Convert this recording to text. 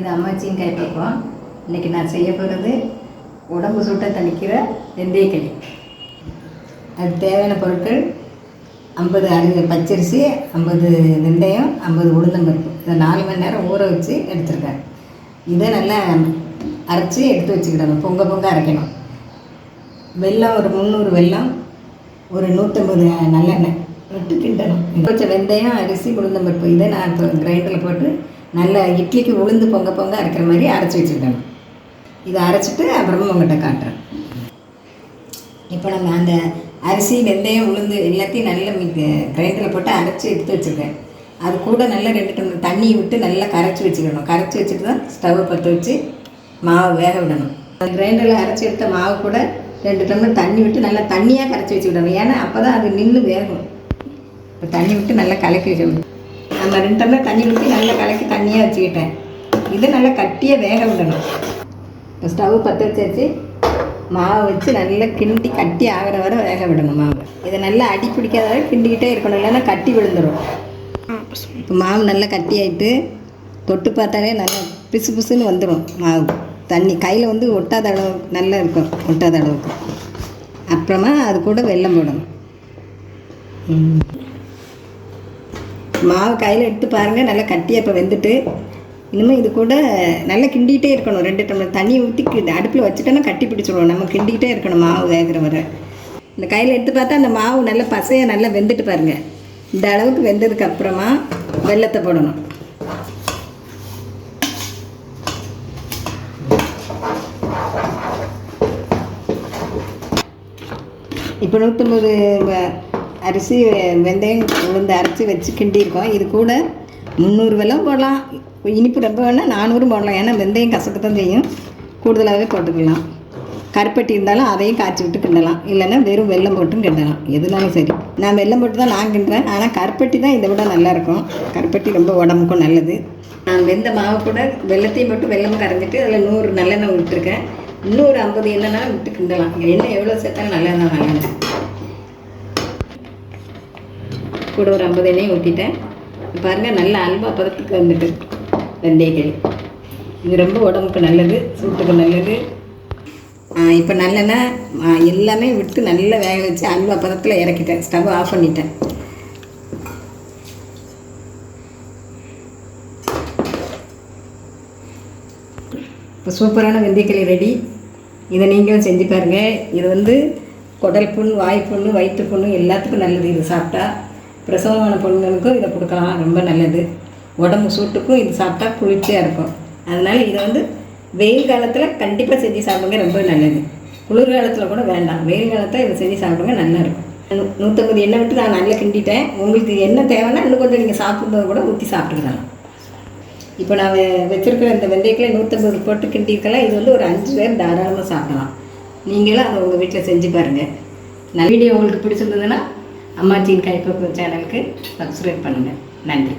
இது அம்மாச்சியின் கைப்பக்குவம். இன்றைக்கி நான் செய்ய போகிறது உடம்பு சூட்டை தணிக்கிற வெந்தயக்களி அது தேவையான பொருட்கள் ஐம்பது அரிசி பச்சரிசி ஐம்பது வெந்தயம் ஐம்பது உளுந்தம்பருப்பு இதை நாலு மணி நேரம் ஊற வச்சு எடுத்துருக்கேன் இதை நல்லா அரைச்சி எடுத்து வச்சுக்கிடணும். பொங்க பொங்க அரைக்கணும். வெல்லம் ஒரு முந்நூறு வெல்லம் ஒரு நூற்றம்பது நல்லெண்ணெய். விட்டு கிண்டணும் கொஞ்சம் வெந்தயம் அரிசி உளுந்தம்பருப்பு இதை நான் இப்போ கிரைண்டரில் போட்டு நல்லா இட்லிக்கு உளுந்து பொங்க பொங்க அரைக்கிற மாதிரி அரைச்சி வச்சுருக்கணும். இதை அரைச்சிட்டு அப்புறமா உங்கள்கிட்ட காட்டுறேன். இப்போ நம்ம அந்த அரிசி வெந்தயம் உளுந்து எல்லாத்தையும் நல்லா கிரைண்டரில் போட்டு அரைச்சி எடுத்து வச்சுருக்கேன். அது கூட நல்லா ரெண்டு டம்ளர் தண்ணியை விட்டு நல்லா கரைச்சி வச்சுக்கணும். கரைச்சி வச்சுட்டு தான் ஸ்டவ்வை பற்ற வச்சு மாவை வேக விடணும். அந்த கிரைண்டரில் அரைச்சி எடுத்த மாவு கூட ரெண்டு டம்ளர் தண்ணி விட்டு நல்லா தண்ணியாக கரைச்சி வச்சுக்கிடணும் ஏன்னா அப்போ தான் அது நின்று வேகும். இப்போ தண்ணி விட்டு நல்லா கலக்கி வைக்கணும் நம்ம ரெண்டு டம்ளர் தண்ணி ஊற்றி நல்லா கலக்கி தண்ணியாக வச்சுக்கிட்டேன். இதை நல்லா கட்டியாக வேக விடணும். இப்போ ஸ்டவ் பற்ற வச்சாச்சு. மாவை வச்சு நல்லா கிண்டி கட்டி ஆகிற வரை வேக விடணும் மாவு. இதை நல்லா அடி பிடிக்காத வரை கிண்டிக்கிட்டே இருக்கணும். இல்லைன்னா கட்டி விழுந்துடும் இப்போ மாவு நல்லா கட்டி ஆகிட்டு தொட்டு பார்த்தாலே நல்லா பிசு பிசுன்னு வந்துடும் மாவு. தண்ணி கையில் வந்து ஒட்டாத அளவு நல்லா இருக்கும். ஒட்டாத அளவுக்கு. அப்புறமா அது கூட வெல்லம் போடணும். ம். மாவு கையில் எடுத்து பாருங்கள் நல்லா கட்டியாக இப்போ வெந்துட்டு. இனிமேல் இது கூட நல்லா கிண்டிகிட்டே இருக்கணும். ரெண்டு டம்ளர் தண்ணி ஊற்றி அடுப்பில் வச்சுட்டோன்னா கட்டி பிடிச்சிடுவோம் நம்ம கிண்டிக்கிட்டே இருக்கணும் மாவு வேகிற வரை. இந்த கையில் எடுத்து பார்த்தா அந்த மாவு நல்லா பசையாக நல்லா வெந்துட்டு பாருங்கள் இந்த அளவுக்கு வெந்ததுக்கு அப்புறமா வெல்லத்தை போடணும். இப்போ நூற்றம்பது அரிசி வெந்தயம் உளுந்து அரைச்சி வச்சு கிண்டியிருக்கோம் இது கூட முந்நூறு வெள்ளம் போடலாம். இனிப்பு ரொம்ப வேணால் நானூறும் போடலாம். ஏன்னா வெந்தயம் கசக்கத்தான் செய்யும். கூடுதலாகவே போட்டுக்கலாம். கருப்பட்டி இருந்தாலும் அதையும் காய்ச்சி விட்டு கிண்டலாம். இல்லைன்னா வெறும் வெல்லம் போட்டும் கிண்டலாம். எதுனாலும் சரி. நான் வெல்லம் போட்டு தான் நான் கிண்டுறேன். ஆனால் கருப்பட்டி தான் இதை விட நல்லாயிருக்கும். கருப்பட்டி ரொம்ப உடம்புக்கும் நல்லது. நான் வெந்த மாவு கூட வெள்ளத்தையும் போட்டு வெல்லம் கரைஞ்சிட்டு அதில் நூறு நல்லெண்ணெய் விட்டுருக்கேன் இன்னொரு ஐம்பது எண்ணெய்னாலும் விட்டு கிண்டலாம். எண்ணெய் எவ்வளோ சேர்த்தாலும் நல்லெண்ணெய் நல்லெண்ணெய் கூட ஒரு ஐம்பது எண்ணெயும் ஊற்றிட்டேன் பாருங்கள் நல்ல அல்வா பதத்துக்கு வந்துட்டு வெந்தயக்களி இது ரொம்ப உடம்புக்கு நல்லது சூட்டுக்கு நல்லது. இப்போ நல்லெண்ணெய் எல்லாமே விட்டு நல்லா வேக வச்சு அல்வா பதத்தில் இறக்கிட்டேன். ஸ்டவ் ஆஃப் பண்ணிட்டேன். இப்போ சூப்பரான வெந்தயக்களி ரெடி. இதை நீங்களும் செஞ்சு பாருங்கள் இது வந்து குடல் புண் வாய்ப்புண்ணு வயிற்று புண்ணு எல்லாத்துக்கும் நல்லது. இது சாப்பிட்டா பிரசவமான பொண்ணுங்களுக்கும் இதை கொடுக்கலாம். ரொம்ப நல்லது. உடம்பு சூட்டுக்கும் இது சாப்பிட்டா குளிர்ச்சியாக இருக்கும். அதனால் இதை வந்து வெயில் காலத்தில் கண்டிப்பாக செஞ்சு சாப்பிடுங்க ரொம்ப நல்லது. குளிர் காலத்தில் கூட வேண்டாம். வெயில் காலத்தில் இதை செஞ்சு சாப்பிடுங்க நல்லா இருக்கும். நூற்றம்பது எண்ணெய் விட்டு நான் நல்லா கிண்டிட்டேன். உங்களுக்கு என்ன தேவைன்னா இன்னும் கொஞ்சம் நீங்கள் சாப்பிடும்போது கூட ஊற்றி சாப்பிட்டுக்கலாம். இப்போ நான் வச்சுருக்கிற இந்த வெந்தயக்கில் நூற்றம்பது போட்டு கிண்டிருக்கலாம் இது வந்து ஒரு அஞ்சு பேர் தாராளமாக சாப்பிடலாம். நீங்களும் அதை உங்கள் வீட்டில் செஞ்சு பாருங்கள் நான் வீடியோ உங்களுக்கு பிடிச்சிருந்ததுன்னா அம்மாச்சியின் கைப்பக்குவம் சேனலுக்கு சப்ஸ்கிரைப் பண்ணுங்கள் நன்றி.